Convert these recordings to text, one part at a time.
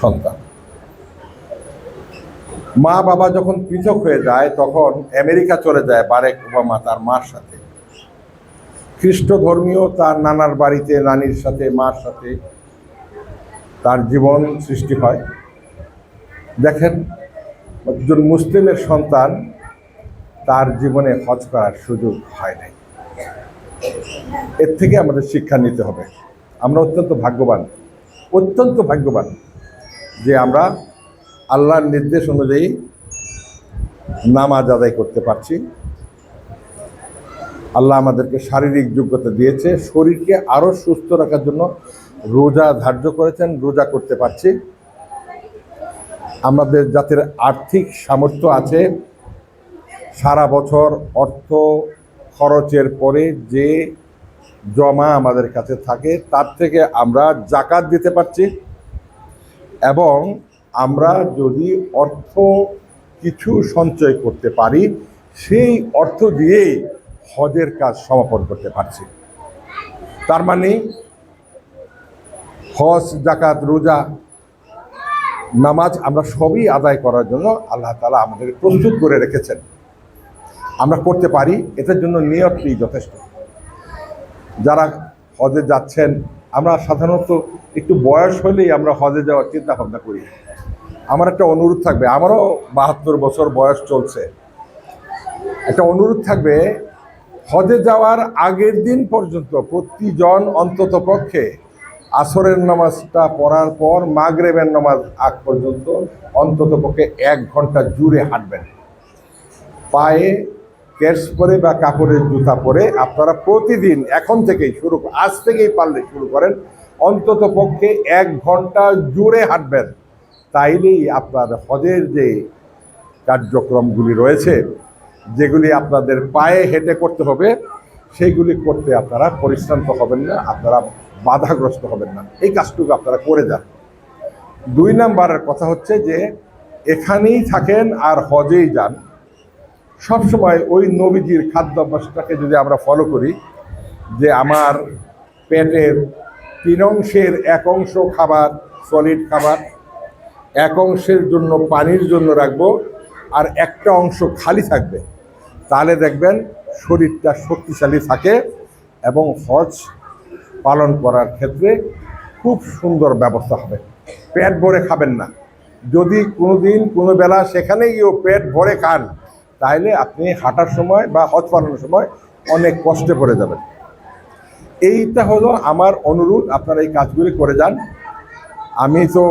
সন্তান। মা বাবা যখন পৃথক হয়ে যায়, তখন আমেরিকা চলে যায় বারেক ওবামা তার মার সাথে। খ্রিস্ট ধর্মীয় তার নানার বাড়িতে নানির সাথে, মার সাথে তার জীবন সৃষ্টি হয়। দেখেন, একজন মুসলিমের সন্তান তার জীবনে হজ করার সুযোগ হয় নাই। এর থেকে আমাদের শিক্ষা নিতে হবে। আমরা অত্যন্ত ভাগ্যবান অত্যন্ত ভাগ্যবান। যে আমরা আল্লাহর নির্দেশ অনুযায়ী নামাজ আদায় করতে পারছি। আল্লাহ আমাদেরকে শারীরিক যোগ্যতা দিয়েছে, শরীরকে আরও সুস্থ রাখার জন্য রোজা ধার্য করেছেন, রোজা করতে পারছি। আমাদের জাতির আর্থিক সামর্থ্য আছে। সারা বছর অর্থ খরচের পরে যে জমা আমাদের কাছে থাকে, তার থেকে আমরা জাকাত দিতে পারছি। এবং আমরা যদি অর্থ কিছু সঞ্চয় করতে পারি, সেই অর্থ দিয়েই হজের কাজ সমাপন করতে পারছি। তার মানে হজ জাকাত রোজা, নামাজ আমরা সবই আদায় করার জন্য আল্লাহ তালা আমাদের প্রস্তুত করে রেখেছেন। আমরা করতে পারি, এটার জন্য নিয়তটি যথেষ্ট। যারা হজে যাচ্ছেন আমরা সাধারণত একটু বয়স হলেই আমরা হজে যাওয়ার চিন্তা ভাবনা করি। আমার একটা অনুরোধ থাকবে, আমারও বাহাত্তর বছর বয়স চলছে। একটা অনুরোধ থাকবে, হজে যাওয়ার আগের দিন পর্যন্ত প্রতিজন অন্তত পক্ষে আসরের নামাজটা পড়ার পর মাগরেবের নামাজ আগ পর্যন্ত অন্তত পক্ষে এক ঘণ্টা জুড়ে হাঁটবেন। পায়ে কেস পরে বা কাপড়ের জুতা পরে আপনারা প্রতিদিন এখন থেকেই শুরু আজ থেকেই পারলে শুরু করেন। অন্তত পক্ষে এক ঘণ্টা জুড়ে হাঁটবেন। তাইলেই আপনার হজের যে কার্যক্রমগুলি রয়েছে, যেগুলি আপনাদের পায়ে হেঁটে করতে হবে, সেইগুলি করতে আপনারা পরিশ্রান্ত হবেন না, আপনারা বাধাগ্রস্ত হবেন না। এই কাজটুকু আপনারা করে যান। দুই নাম্বারের কথা হচ্ছে যে, এখানেই থাকেন আর হজেই যান। সবসময় ওই নবীজির খাদ্যাভ্যাসটাকে যদি আমরা ফলো করি, যে আমার পেটের তিন অংশের এক অংশ খাবার সলিড খাবার, এক অংশের জন্য পানির জন্য রাখব, আর একটা অংশ খালি থাকবে, তাহলে দেখবেন শরীরটা শক্তিশালী থাকে এবং হজ পালন করার ক্ষেত্রে খুব সুন্দর ব্যবস্থা হবে। পেট ভরে খাবেন না। যদি কোনো দিন কোনো বেলা সেখানে গিয়েও পেট ভরে খান তাহলে আপনি হাঁটার সময় বা হজ পালনের সময় অনেক কষ্টে পড়ে যাবেন। এইটা হলো আমার অনুরোধ, আপনারা এই কাজগুলি করে যান। আমি তো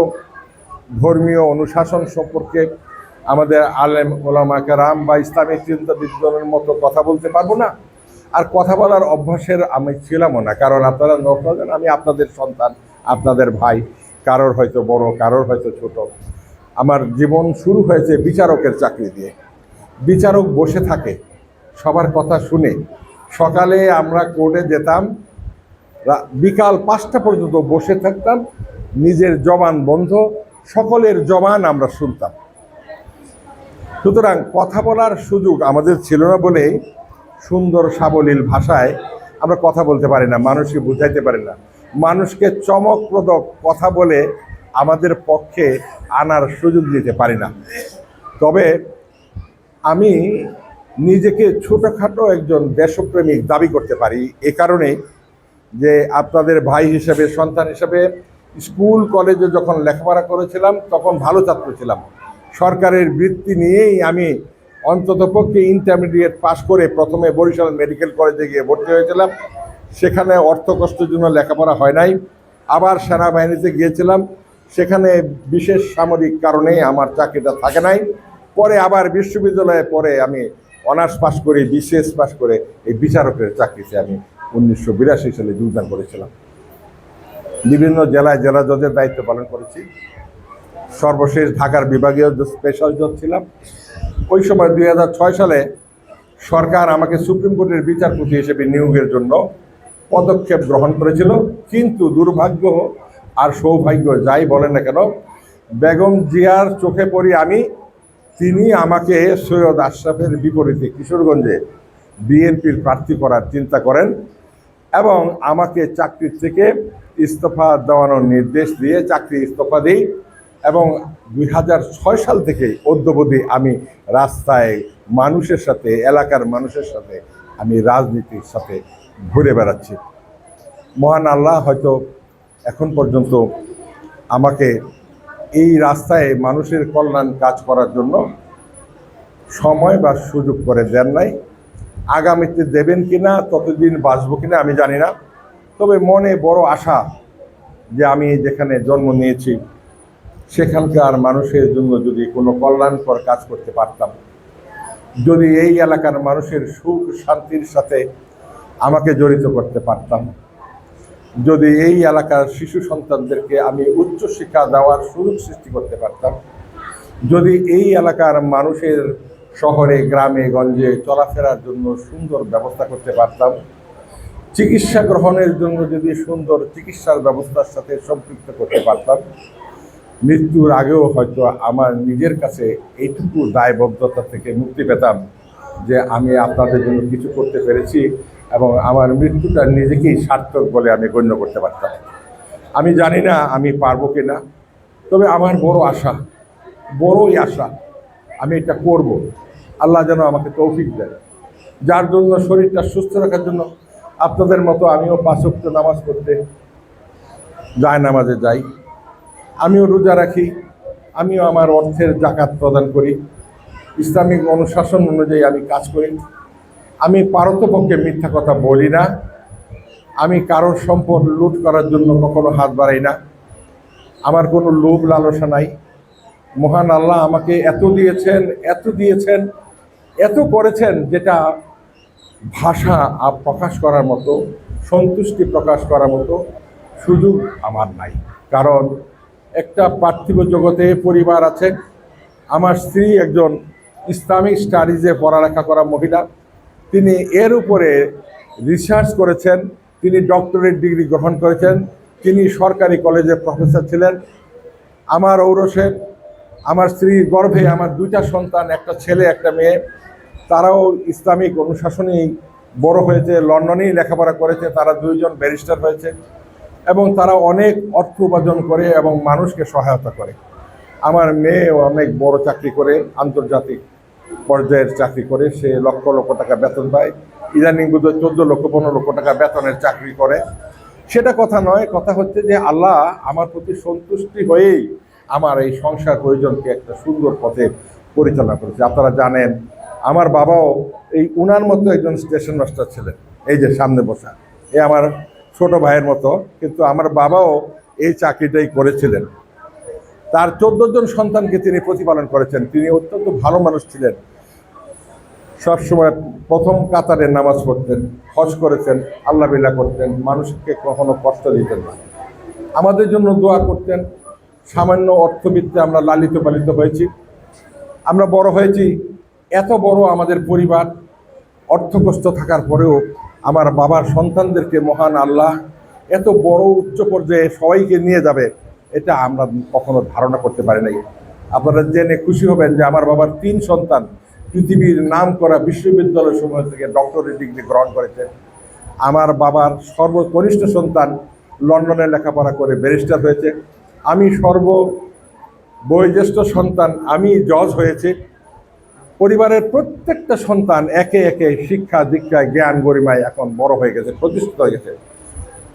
ধর্মীয় অনুশাসন সম্পর্কে আমাদের আলেম, ওলামা কারাম বা ইসলামিক চিন্তাবিদগণের মতো কথা বলতে পারব না। আর কথা বলার অভ্যাসের আমি ছিলামও না, কারণ আপনারা নর্থ আমি আপনাদের সন্তান, আপনাদের ভাই, কারোর হয়তো বড়, কারোর হয়তো ছোট। আমার জীবন শুরু হয়েছে বিচারকের চাকরি দিয়ে। বিচারক বসে থাকে। সবার কথা শুনে সকালে আমরা কোর্টে যেতাম বিকাল পাঁচটা পর্যন্ত বসে থাকতাম, নিজের জবান বন্ধ, সকলের জবান আমরা শুনতাম। সুতরাং কথা বলার সুযোগ আমাদের ছিল না বলেই সুন্দর সাবলীল ভাষায় আমরা কথা বলতে পারি না, মানুষকে বুঝাইতে পারি না। মানুষকে চমকপ্রদ কথা বলে আমাদের পক্ষে আনার সুযোগ দিতে পারি না। তবে আমি নিজেকে ছোটোখাটো একজন দেশপ্রেমিক দাবি করতে পারি, এ কারণে যে আপনাদের ভাই হিসেবে, সন্তান হিসেবে স্কুল, কলেজে যখন লেখাপড়া করেছিলাম, তখন ভালো ছাত্র ছিলাম। সরকারের বৃত্তি নিয়েই আমি অন্ততপক্ষে ইন্টারমিডিয়েট পাশ করে প্রথমে বরিশাল মেডিকেল কলেজে গিয়ে ভর্তি হয়েছিলাম। সেখানে অর্থ কষ্টের জন্য লেখাপড়া হয় নাই। আবার সেনাবাহিনীতে গিয়েছিলাম। সেখানে বিশেষ সামরিক কারণে আমার চাকরিটা থাকে নাই। পরে আবার বিশ্ববিদ্যালয়ে পরে আমি অনার্স পাস করে বিসিএস পাস করে এই বিচারকের চাকরিতে আমি উনিশশো বিরাশি সালে যোগদান করেছিলাম। বিভিন্ন জেলায় জেলা জজের দায়িত্ব পালন করেছি। সর্বশেষ ঢাকার বিভাগীয় স্পেশাল জজ ছিলাম। ওই সময় দুই হাজার ছয় সালে সরকার আমাকে সুপ্রিম কোর্টের বিচারপতি হিসেবে নিয়োগের জন্য পদক্ষেপ গ্রহণ করেছিল। কিন্তু দুর্ভাগ্য আর সৌভাগ্য যাই বলেন না কেন, বেগম জিয়ার চোখে পড়ি আমি তিনি আমাকে সৈয়দ আশরাফের বিপরীতে কিশোরগঞ্জে বিএনপির প্রার্থী করার চিন্তা করেন এবং আমাকে চাকরির থেকে ইস্তফা দেওয়ানোর নির্দেশ দিয়ে চাকরি ইস্তফা দিই এবং দুই হাজার ছয় সাল থেকে অদ্যবধি আমি রাস্তায় মানুষের সাথে, এলাকার মানুষের সাথে আমি রাজনীতির সাথে ঘুরে বেড়াচ্ছি। মহান আল্লাহ হয়তো এখন পর্যন্ত আমাকে এই রাস্তায় মানুষের কল্যাণ কাজ করার জন্য সময় বা সুযোগ করে দেন নাই। আগামীতে দেবেন কিনা, ততদিন বাঁচবো কিনা আমি জানি না। তবে মনে বড় আশা যে আমি যেখানে জন্ম নিয়েছি, সেখানকার মানুষের জন্য যদি কোনো কল্যাণকর কাজ করতে পারতাম, যদি এই এলাকার মানুষের সুখ শান্তির সাথে আমাকে জড়িত করতে পারতাম। যদি এই এলাকার শিশু সন্তানদেরকে আমি উচ্চ শিক্ষা দেওয়ার সুযোগ সৃষ্টি করতে পারতাম, যদি এই এলাকার মানুষের শহরে, গ্রামে, গঞ্জে চলাফেরার জন্য সুন্দর ব্যবস্থা করতে পারতাম, চিকিৎসা গ্রহণের জন্য যদি সুন্দর চিকিৎসার ব্যবস্থার সাথে সম্পৃক্ত করতে পারতাম, মৃত্যুর আগেও হয়তো আমার নিজের কাছে এইটুকু দায়বদ্ধতা থেকে মুক্তি পেতাম যে আমি আপনাদের জন্য কিছু করতে পেরেছি। এবং আমার মৃত্যুটা নিজেকেই সার্থক বলে আমি গণ্য করতে পারতাম। আমি জানি না আমি পারব কি না তবে আমার বড় আশা, বড়ই আশা আমি এটা করব। আল্লাহ যেন আমাকে তৌফিক দেয় যার জন্য শরীরটা সুস্থ রাখার জন্য আপনাদের মতো আমিও পাঁচক্ত নামাজ পড়তে যায়, নামাজে যাই। আমিও রোজা রাখি, আমিও আমার অর্থের জাকাত প্রদান করি। ইসলামিক অনুশাসন অনুযায়ী আমি কাজ করি। আমি পারতপক্ষে মিথ্যা কথা বলি না। আমি কারোর সম্পদ লুট করার জন্য কখনো হাত বাড়াই না। আমার কোনো লোভ লালসা নাই। মহান আল্লাহ আমাকে এত দিয়েছেন এত দিয়েছেন, এত করেছেন যেটা ভাষা প্রকাশ করার মতো, সন্তুষ্টি প্রকাশ করার মতো সুযোগ আমার নাই। কারণ একটা পার্থিব জগতে পরিবার আছে। আমার স্ত্রী একজন ইসলামিক স্টাডিজে পড়ালেখা করা মহিলা। তিনি এর উপরে রিসার্চ করেছেন, তিনি ডক্টরেট ডিগ্রি গ্রহণ করেছেন, তিনি সরকারি কলেজের প্রফেসর ছিলেন। আমার ঔরসের আমার স্ত্রীর গর্ভে আমার দুইটা সন্তান, একটা ছেলে, একটা মেয়ে, তারাও ইসলামিক অনুশাসনেই বড় হয়েছে, লন্ডনেই লেখাপড়া করেছে, তারা দুইজন ব্যারিস্টার হয়েছে এবং তারা অনেক অর্থ উপার্জন করে এবং মানুষকে সহায়তা করে। আমার মেয়ে অনেক বড় চাকরি করে আন্তর্জাতিক পর্যায়ের চাকরি করে, সে লক্ষ লক্ষ টাকা বেতন পায়। ইদানিং বোধহয় চোদ্দ লক্ষ, পনেরো লক্ষ টাকা বেতনের চাকরি করে। সেটা কথা নয়, কথা হচ্ছে যে আল্লাহ আমার প্রতি সন্তুষ্টি হয়েই আমার এই সংসার প্রয়োজনকে একটা সুন্দর পথে পরিচালনা করেছে। আপনারা জানেন, আমার বাবাও এই উনার মতো একজন স্টেশন মাস্টার ছিলেন, এই যে সামনে বসা। এ আমার ছোট ভাইয়ের মতো, কিন্তু আমার বাবাও এই চাকরিটাই করেছিলেন। তার চোদ্দ জন সন্তানকে তিনি প্রতিপালন করেছেন। তিনি অত্যন্ত ভালো মানুষ ছিলেন। সবসময় প্রথম কাতারে নামাজ পড়তেন, হজ করেছেন, আল্লাহ বিল্লাহ করতেন, মানুষকে কখনো কষ্ট দিতেন না। আমাদের জন্য দোয়া করতেন, সামান্য অর্থবিত্তে আমরা লালিত পালিত হয়েছি। আমরা বড় হয়েছি, এত বড় আমাদের পরিবার অর্থগ্রস্ত থাকার পরেও আমার বাবার সন্তানদেরকে মহান আল্লাহ এত বড় উচ্চ পর্যায়ে সবাইকে নিয়ে যাবে, এটা আমরা কখনো ধারণা করতে পারি নাই। আপনারা জেনে খুশি হবেন যে আমার বাবার তিন সন্তান পৃথিবীর নাম করা বিশ্ববিদ্যালয় সমূহ থেকে ডক্টরেট ডিগ্রি গ্রহণ করেছেন। আমার বাবার সর্বকনিষ্ঠ সন্তান লন্ডনে লেখাপড়া করে ব্যারিস্টার হয়েছে। আমি সর্ব বয়োজ্যেষ্ঠ সন্তান, আমি জজ হয়েছে। পরিবারের প্রত্যেকটা সন্তান একে একে শিক্ষা, দীক্ষায়, জ্ঞান, গরিমায় এখন বড় হয়ে গেছে, প্রতিষ্ঠিত হয়ে গেছে।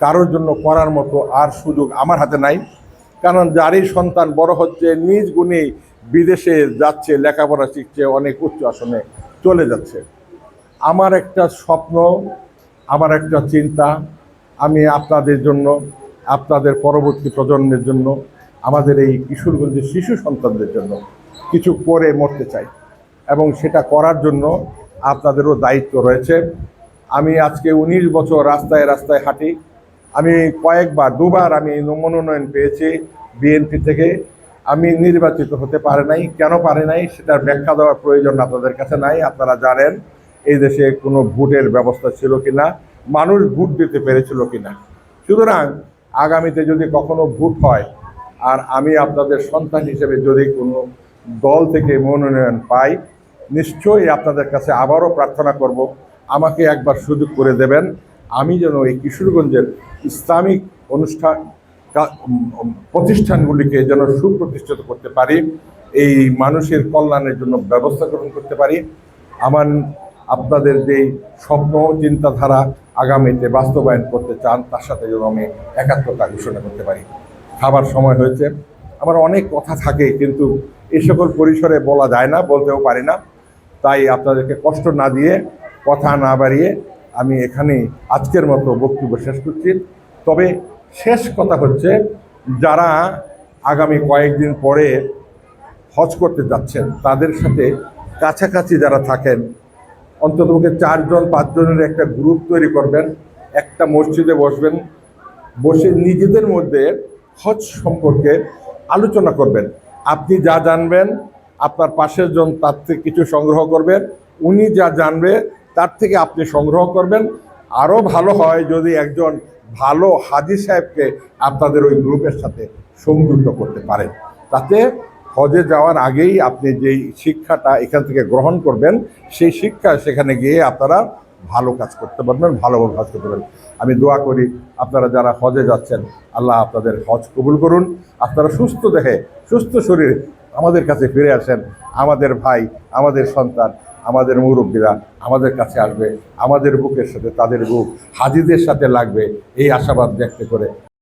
কারোর জন্য করার মতো আর সুযোগ আমার হাতে নাই। কারণ যারই সন্তান বড় হচ্ছে, নিজ গুণে বিদেশে যাচ্ছে, লেখাপড়া শিখছে, অনেক উচ্চ আসনে চলে যাচ্ছে। আমার একটা স্বপ্ন, আমার একটা চিন্তা, আমি আপনাদের জন্য, আপনাদের পরবর্তী প্রজন্মের জন্য, আমাদের এই কিশোরগঞ্জের শিশু সন্তানদের জন্য কিছু করে মরতে চাই। এবং সেটা করার জন্য আপনাদেরও দায়িত্ব রয়েছে। আমি আজকে উনিশ বছর রাস্তায় রাস্তায় হাঁটি। আমি কয়েকবার, দুবার আমি মনোনয়ন পেয়েছি বিএনপি থেকে। আমি নির্বাচিত হতে পারে নাই। কেন পারে নাই সেটার ব্যাখ্যা দেওয়ার প্রয়োজন আপনাদের কাছে নাই। আপনারা জানেন এই দেশে কোনো ভোটের ব্যবস্থা ছিল কিনা, মানুষ ভোট দিতে পেরেছিল কিনা। সুতরাং আগামীতে যদি কখনো ভোট হয়, আর আমি আপনাদের সন্তান হিসেবে যদি কোনো দল থেকে মনোনয়ন পাই, নিশ্চয়ই আপনাদের কাছে আবারও প্রার্থনা করব, আমাকে একবার সুযোগ করে দেবেন। আমি যেন এই কিশোরগঞ্জের ইসলামিক অনুষ্ঠান কা- প্রতিষ্ঠানগুলিকে যেন সুপ্রতিষ্ঠিত করতে পারি, এই মানুষের কল্যাণের জন্য ব্যবস্থা গ্রহণ করতে পারি। আমার, আপনাদের যেই স্বপ্ন, চিন্তাধারা আগামীতে বাস্তবায়ন করতে চান, তার সাথে যেন আমি একাত্মতা ঘোষণা করতে পারি। খাবার সময় হয়েছে। আমার অনেক কথা থাকে, কিন্তু এই সকল পরিসরে বলা যায় না, বলতেও পারি না। তাই আপনাদেরকে কষ্ট না দিয়ে, কথা না বাড়িয়ে আমি এখানে আজকের মতো বক্তব্য শেষ করছি। তবে শেষ কথা হচ্ছে যারা আগামী কয়েকদিন পরে হজ করতে যাচ্ছেন, তাদের সাথে কাছাকাছি যারা থাকেন, অন্ততপক্ষে চারজন, পাঁচজনের একটা গ্রুপ তৈরি করবেন, একটা মসজিদে বসবেন, বসে নিজেদের মধ্যে হজ সম্পর্কে আলোচনা করবেন। আপনি যা জানবেন, আপনার পাশের জন তার থেকে কিছু সংগ্রহ করবেন উনি যা জানবে তার থেকে আপনি সংগ্রহ করবেন। আরও ভালো হয় যদি একজন ভালো হাজি সাহেবকে আপনাদের ওই গ্রুপের সাথে সংযুক্ত করতে পারেন। তাতে হজে যাওয়ার আগেই আপনি যেই শিক্ষাটা এখান থেকে গ্রহণ করবেন, সেই শিক্ষা সেখানে গিয়ে আপনারা ভালো কাজ করতে পারবেন ভালোভাবে হজ করতে পারবেন। আমি দোয়া করি আপনারা যারা হজে যাচ্ছেন, আল্লাহ আপনাদের হজ কবুল করুন। আপনারা সুস্থ দেখে সুস্থ শরীরে আমাদের কাছে ফিরে আসেন। আমাদের ভাই, আমাদের সন্তান আমাদের মুরব্বীরা আমাদের কাছে আসবে, আমাদের বুকের সাথে তাদের বুক, হাজিদের সাথে লাগবে, এই আশাবাদ ব্যক্ত করে